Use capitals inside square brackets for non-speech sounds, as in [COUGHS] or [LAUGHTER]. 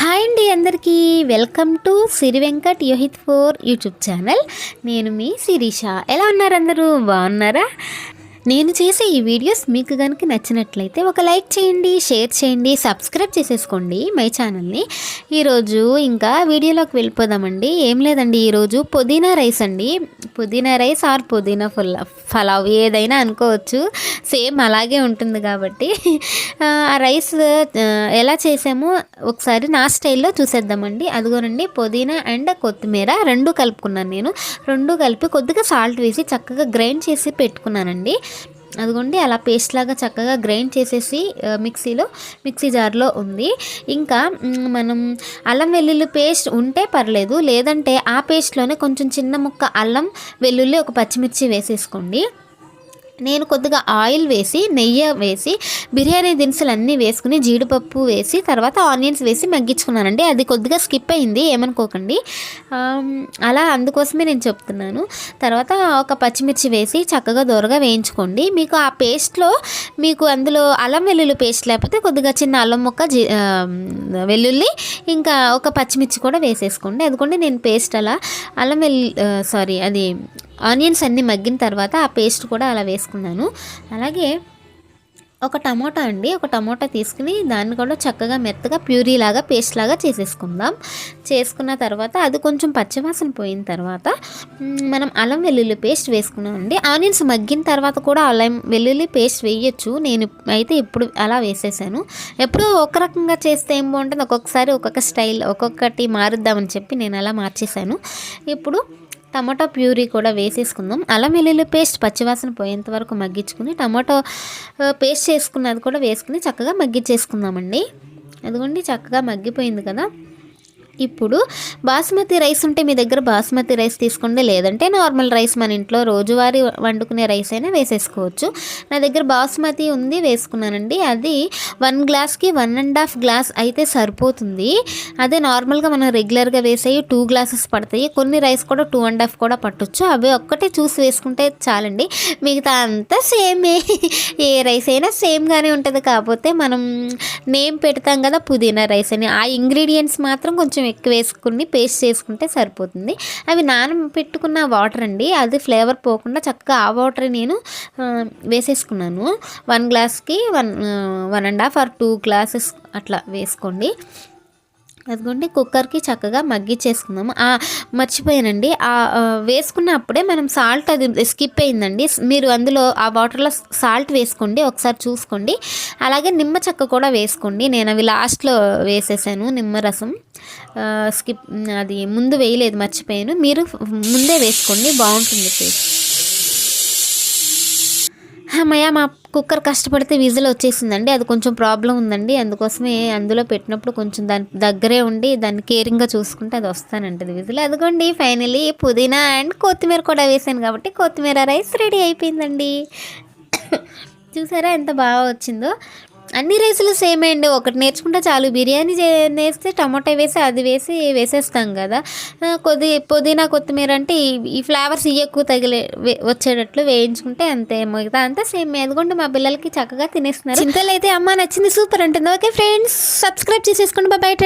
Hi అండి అందరికీ. Welcome to Siri Venkat Yohit four YouTube channel. నేను మీ శిరీష ఎలా ఉన్నారు అందరూ? బాగున్నారా? నేను చేసే ఈ వీడియోస్ మీకు కనుక నచ్చినట్లయితే ఒక లైక్ చేయండి షేర్ చేయండి సబ్స్క్రైబ్ చేసేసుకోండి మై ఛానల్ని. ఈరోజు ఇంకా వీడియోలోకి వెళ్ళిపోదామండి. ఏం లేదండి ఈరోజు పుదీనా రైస్ అండి. పుదీనా రైస్ ఆర్ పుదీనా ఫుల్ ఫలావ్ ఏదైనా అనుకోవచ్చు. సేమ్ అలాగే ఉంటుంది కాబట్టి. ఆ రైస్ ఎలా చేసామో ఒకసారి నా స్టైల్లో చూసేద్దామండి. అదిగోనండి పుదీనా అండ్ కొత్తిమీర రెండు కలుపుకున్నాను నేను. రెండు కలిపి కొద్దిగా సాల్ట్ వేసి చక్కగా గ్రైండ్ చేసి పెట్టుకున్నానండి. అదిగోండి అలా పేస్ట్ లాగా చక్కగా గ్రైండ్ చేసేసి మిక్సీలో మిక్సీ జార్లో ఉంది. ఇంకా మనం అల్లం వెల్లుల్లి పేస్ట్ ఉంటే పర్లేదు లేదంటే ఆ పేస్ట్లోనే కొంచెం చిన్న ముక్క అల్లం వెల్లుల్లి ఒక పచ్చిమిర్చి వేసేసుకోండి. నేను కొద్దిగా ఆయిల్ వేసి నెయ్యి వేసి బిర్యానీ దినుసులు అన్నీ వేసుకుని జీడిపప్పు వేసి తర్వాత ఆనియన్స్ వేసి మగ్గించుకున్నానండి. అది కొద్దిగా స్కిప్ అయింది ఏమనుకోకండి. అలా అందుకోసమే నేను చెప్తున్నాను. తర్వాత ఒక పచ్చిమిర్చి వేసి చక్కగా దూరగా వేయించుకోండి. మీకు ఆ పేస్ట్లో మీకు అందులో అల్లం వెల్లుల్లి పేస్ట్ లేకపోతే కొద్దిగా చిన్న అల్లం ముక్క జీ వెల్లుల్లి ఇంకా ఒక పచ్చిమిర్చి కూడా వేసేసుకోండి. అదిగోండి నేను పేస్ట్ అలా అల్లం వెల్లు సారీ అది ఆనియన్స్ అన్నీ మగ్గిన తర్వాత ఆ పేస్ట్ కూడా అలా వేసుకున్నాను. అలాగే ఒక టమోటా అండి ఒక టమోటా తీసుకుని దాన్ని కూడా చక్కగా మెత్తగా ప్యూరీ లాగా పేస్ట్ లాగా చేసేసుకుందాం. చేసుకున్న తర్వాత అది కొంచెం పచ్చివాసన పోయిన తర్వాత మనం అల్లం వెల్లుల్లి పేస్ట్ వేసుకున్నామండి. ఆనియన్స్ మగ్గిన తర్వాత కూడా అల్లం వెల్లుల్లి పేస్ట్ వేయొచ్చు. నేను అయితే ఇప్పుడు అలా వేసేసాను. ఎప్పుడూ ఒక రకంగా చేస్తే ఏం బాగుంటుంది? ఒక్కొక్కసారి ఒక్కొక్క స్టైల్ ఒక్కొక్కటి మారుద్దామని చెప్పి నేను అలా మార్చేసాను ఇప్పుడు టమాటో ప్యూరీ కూడా వేసేసుకుందాం. అల్లం వెల్లుల్లి పేస్ట్ పచ్చివాసన పోయేంత వరకు మగ్గించుకుని టమాటో పేస్ట్ చేసుకున్నది కూడా వేసుకుని చక్కగా మగ్గించేసుకుందామండి. అదిగోండి చక్కగా మగ్గిపోయింది కదా. ఇప్పుడు బాస్మతి రైస్ ఉంటే మీ దగ్గర బాస్మతి రైస్ తీసుకోండి. లేదంటే నార్మల్ రైస్ మన ఇంట్లో రోజువారీ వండుకునే రైస్ అయినా వేసేసుకోవచ్చు. నా దగ్గర బాస్మతి ఉంది వేసుకున్నానండి. అది వన్ గ్లాస్కి వన్ అండ్ హాఫ్ గ్లాస్ అయితే సరిపోతుంది. అదే నార్మల్గా మనం రెగ్యులర్గా వేసేవి టూ గ్లాసెస్ పడతాయి. కొన్ని రైస్ కూడా టూ అండ్ హాఫ్ కూడా పట్టొచ్చు. అవి ఒక్కటే చూసి వేసుకుంటే చాలండి. మిగతా అంతా సేమే. ఏ రైస్ అయినా సేమ్గానే ఉంటుంది. కాకపోతే మనం నేమ్ పెడతాం కదా పుదీనా రైస్ అని. ఆ ఇంగ్రీడియంట్స్ మాత్రం కొంచెం ఎక్కువ వేసుకుని పేస్ట్ చేసుకుంటే సరిపోతుంది. అవి నాన పెట్టుకున్న వాటర్ అండి అది ఫ్లేవర్ పోకుండా చక్కగా ఆ వాటర్ నేను వేసేసుకున్నాను. వన్ గ్లాస్కి one one and half or two glasses అట్లా వేసుకోండి. అదిగోండి కుక్కర్కి చక్కగా మగ్గిచ్చేసుకుందాము. ఆ మర్చిపోయానండి. ఆ వేసుకున్నప్పుడే మనం సాల్ట్ అది స్కిప్ అయిందండి. మీరు అందులో ఆ వాటర్లో సాల్ట్ వేసుకోండి ఒకసారి చూసుకోండి. అలాగే నిమ్మ చెక్క కూడా వేసుకోండి. నేను అవి లాస్ట్లో వేసేసాను నిమ్మరసం రసం. స్కిప్ అది ముందు వేయలేదు మర్చిపోయాను. మీరు ముందే వేసుకోండి బాగుంటుంది టేస్ట్ అమ్మయ్య మా కుక్కర్ కష్టపడితే విజిల్ వచ్చేసిందండి. అది కొంచెం ప్రాబ్లం ఉందండి. అందుకోసమే అందులో పెట్టినప్పుడు కొంచెం దాని దగ్గరే ఉండి దాన్ని కేరింగ్గా చూసుకుంటే అది వస్తానంటది విజిల్. అదిగోండి ఫైనలీ పుదీనా అండ్ కొత్తిమీర కూడా వేసాను కాబట్టి కొత్తిమీర రైస్ రెడీ అయిపోయిందండి. [COUGHS] చూసారా ఎంత బాగా వచ్చిందో? అన్ని రైసులు సేమే అండి. ఒకటి నేర్చుకుంటే చాలు. బిర్యానీ నేస్తే టమాటా వేసి అది వేసి వేసేస్తాం కదా. కొద్ది పుదీనా కొత్తిమీర అంటే ఈ- ఫ్లేవర్స్ ఇవి ఎక్కువ తగిలే వచ్చేటట్లు వేయించుకుంటే అంతే మిగతా అంతా సేమ్. ఎదుగుంటే మా పిల్లలకి చక్కగా తినేస్తున్నారు. చింతలు అయితే అమ్మ నచ్చింది సూపర్ అంటుంది. ఓకే ఫ్రెండ్స్ సబ్స్క్రైబ్ చేసేసుకోండి. బయట